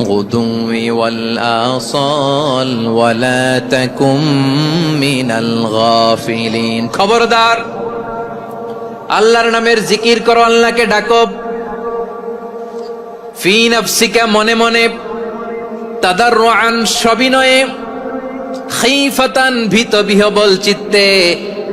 بالغدو والآصال ولا تكن من الغافلين খবরদার আল্লাহর নামের জিকির করো আল্লাহকে ডাকো ফি নফসিকা মনে মনে তাদার রান সবিনয়ে খিফাতান ভীত বিহবল চিত্তে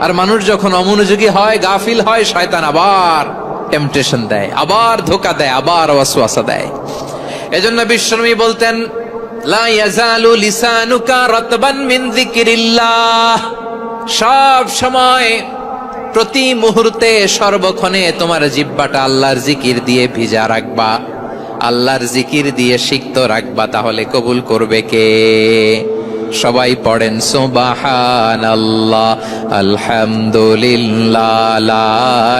আর মানুষ যখন অমনোযোগী হয়, গাফিল হয়, শয়তান আবার টেম্পটেশন দেয়, আবার ধোকা দেয়, আবার ওয়াসওয়াসা দেয়। এজন্য বিশ্বনবী বলতেন, লা ইয়াজালু লিসানুকা রাতবান মিন যিকরিল্লাহ। সব সময় প্রতি মুহূর্তে সর্বক্ষণে তোমার জিব্বাটা আল্লাহর জিকির দিয়ে ভিজা রাখবা। আল্লাহর জিকির দিয়ে সিক্ত রাখবা, তাহলে কবুল করবে কে? সবাই পড়েন সুবাহান আল্লাহ আলহামদুলিল্লাহ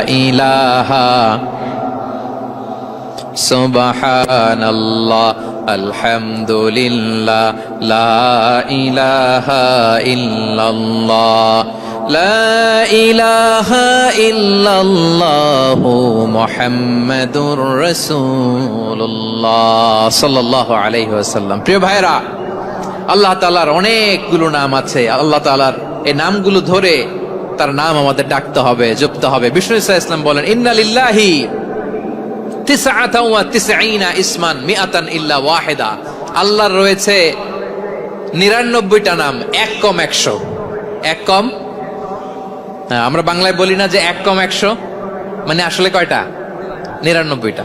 ইলাহা সুবহান আল্লাহ আলহামদুলিল্লাহ, লা ইলাহা ইল্লাল্লাহ, লা ইলাহা ইল্লাল্লাহ মুহাম্মাদুর রাসূলুল্লাহ, সাল্লাল্লাহু আলাইহি ওয়াসাল্লাম। প্রিয় ভাইরা আল্লাহ তাআলার অনেকগুলো নাম আছে। আল্লাহ তালার এই নামগুলো ধরে তার নাম আমাদের ডাকতে হবে জপতে হবে। বিষ্ণু ইসা ইসলাম বলেন ইন্নালিল্লাহি ইসমান ওয়াহিদা। আল্লাহর রয়েছে নিরানব্বইটা নাম এক কম একশো। এক কম? হ্যাঁ, আমরা বাংলায় বলি না যে এক কম একশো মানে আসলে কয়টা? নিরানব্বইটা।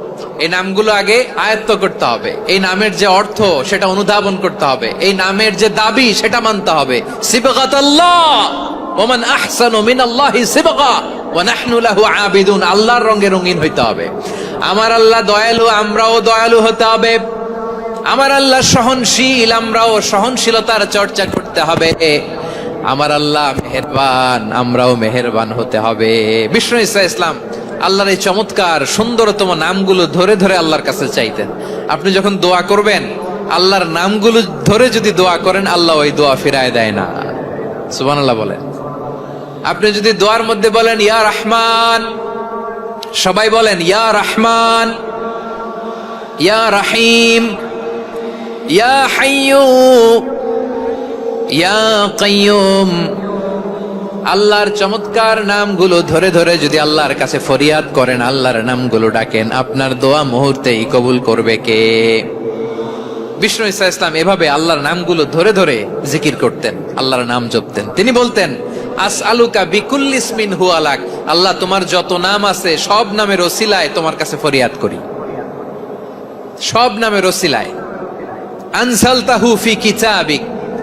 এই নামগুলো আগে আয়ত্ত করতে হবে। এই নামের যে অর্থ, সেটা অনুধাবন করতে হবে। এই নামের যে দাবি, সেটা মানতে হবে। ওমান আহসানু মিনাল্লাহি সিবগা, ওয়া নাহনু লাহু আবিদুন। আল্লাহর রঙে রঙিন হইতে হবে। আমার আল্লাহ দয়ালু, আমরাও দয়ালু হতে হবে। আমার আল্লাহ সহনশীল, আমরাও সহনশীলতার চর্চা করতে হবে। আমার আল্লাহ মেহেরবান, আমরাও মেহেরবান হতে হবে। বিষ্ণু ইসা ইসলাম, আল্লাহর এই চমৎকার, সুন্দরতম নামগুলো ধরে ধরে আল্লাহর কাছে চাইতেন। আপনি যখন দোয়া করবেন, আল্লাহর নামগুলো ধরে যদি দোয়া করেন, আল্লাহ ওই দোয়া ফিরায় দেয় না। সুবান আল্লাহ বলেন। আপনি যদি দোয়ার মধ্যে বলেন, ইয়া রহমান সবাই বলেন, ইয়া রহমান ইয়া রাহিম ইয়া হাইয়ু ইয়া আল্লাহর চমৎকার নামগুলো ধরে ধরে যদি আল্লাহর কাছে ফরিয়াদ করেন, আল্লাহর নামগুলো ডাকেন, আপনার দোয়া মুহূর্তেই কবুল করবে কে? বিষ্ণু ইসা ইসলাম এভাবে আল্লাহর নামগুলো ধরে ধরে জিকির করতেন, আল্লাহর নাম জপতেন। তিনি বলতেন আস আলুকা বিকুল্লিসমিন হু আলাক আল্লাহ তোমার যত নাম আছে, সব নামের ওসিলায় তোমার কাছে ফরিয়াদ করি। সব নামের ওসিলায়। আনসাল তাহু ফি কিতাবিক।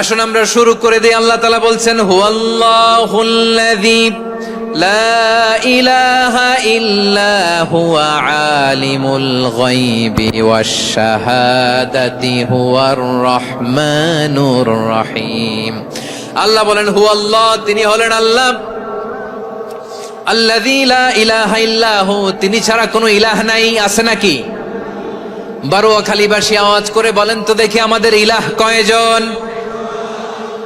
আসুন আমরা শুরু করে দিই। আল্লাহ তালা বলছেন, হুয়াল্লাহুল্লাযী লা ইলাহা ইল্লা হুয়া রহিম। আল্লাহ বলেন তিনি হলেন আল্লাহ। ইলাহা ইল্লাহু, তিনি ছাড়া কোনো ইলাহ নাই, আছে নাকি? বারোয়াখালীবাসী আওয়াজ করে বলেন, তো দেখি আমাদের ইলাহ কয়জন?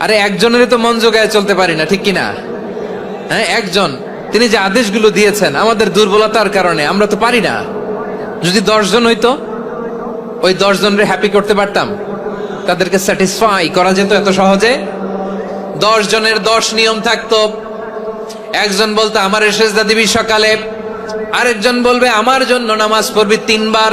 আরে একজনেরই তো মন জোগায় চলতে পারি না, ঠিক কিনা? হ্যাঁ একজন। তিনি যে আদেশগুলো দিয়েছেন, আমাদের দুর্বলতার কারণে, আমরা তো পারি না। যদি দশজন হইতো, ওই দশ জনের হ্যাপি করতে পারতাম। তাদেরকে স্যাটিসফাই করা যেত এত সহজে। দশ জনের দশ নিয়ম থাকতো। একজন বলতো, আমার সেজদা দিবি সকালে। আরেকজন বলবে, আমার জন্য নামাজ পড়বি তিনবার।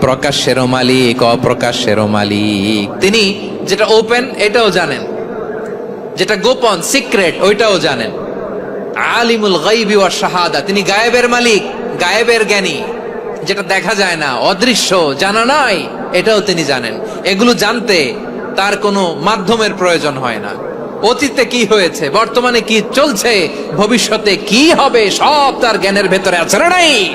প্রকাশ্যেরও মালিক, অপ্রকাশ্যেরও মালিক। তিনি যেটা ওপেন এটাও জানেন। যেটা গোপন সিক্রেট ওইটাও জানেন। আলিমুল গাইবি ওয়াশ শাহাদা, তিনি গায়েবের মালিক, গায়েবের জ্ঞানী। যেটা দেখা যায় না, অদৃশ্য, জানা নাই, এটাও তিনি জানেন। এগুলো জানতে তার কোনো মাধ্যমের প্রয়োজন হয় না। অতীতে কি হয়েছে, বর্তমানে কি চলছে, ভবিষ্যতে কি হবে, সব তার জ্ঞানের ভেতরে আছে না নাই?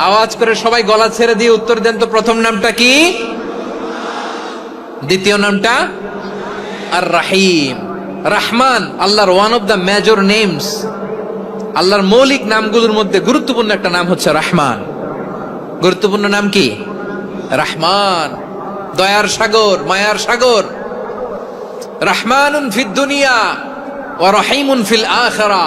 আওয়াজ করে সবাই গলা ছেড়ে দিয়ে উত্তর দেন তো প্রথম নামটা কি? দ্বিতীয় নামটা? আর রাহিম রাহমান, আল্লাহর one of the major names আল্লাহর মৌলিক নামগুলোর মধ্যে গুরুত্বপূর্ণ একটা নাম হচ্ছে রাহমান। গুরুত্বপূর্ণ নাম কি? রাহমান। দয়ার সাগর, মায়ার সাগর। রাহমানুন ফিদ দুনিয়া ও রহিমুন ফিল আখরা।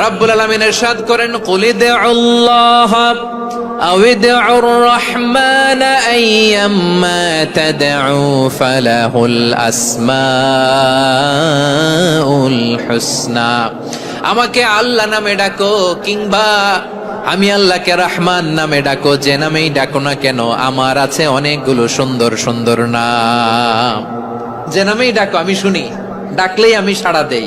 রব্বুল আলামিন ইরশাদ করেন, কুল আল্লাহ আও ইদউর রহমান আইয়াম্মা তাদউ ফালাহুল আসমাউল হুসনা। আমাকে আল্লাহ নামে ডাকো কিংবা আমি আল্লাহকে রহমান নামে ডাকো, যে নামেই ডাকো না কেন, আমার আছে অনেকগুলো সুন্দর সুন্দর নাম। যে নামেই ডাকো, আমি শুনি, ডাকলেই আমি সাড়া দেই।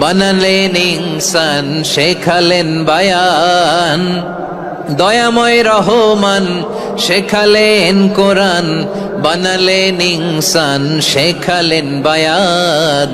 বানালেন ইনসান শেখালেন বায়ান। দয়াময় রহমান শেখালেন কোরআন। বানালেন ইনসান শেখালেন বায়ান।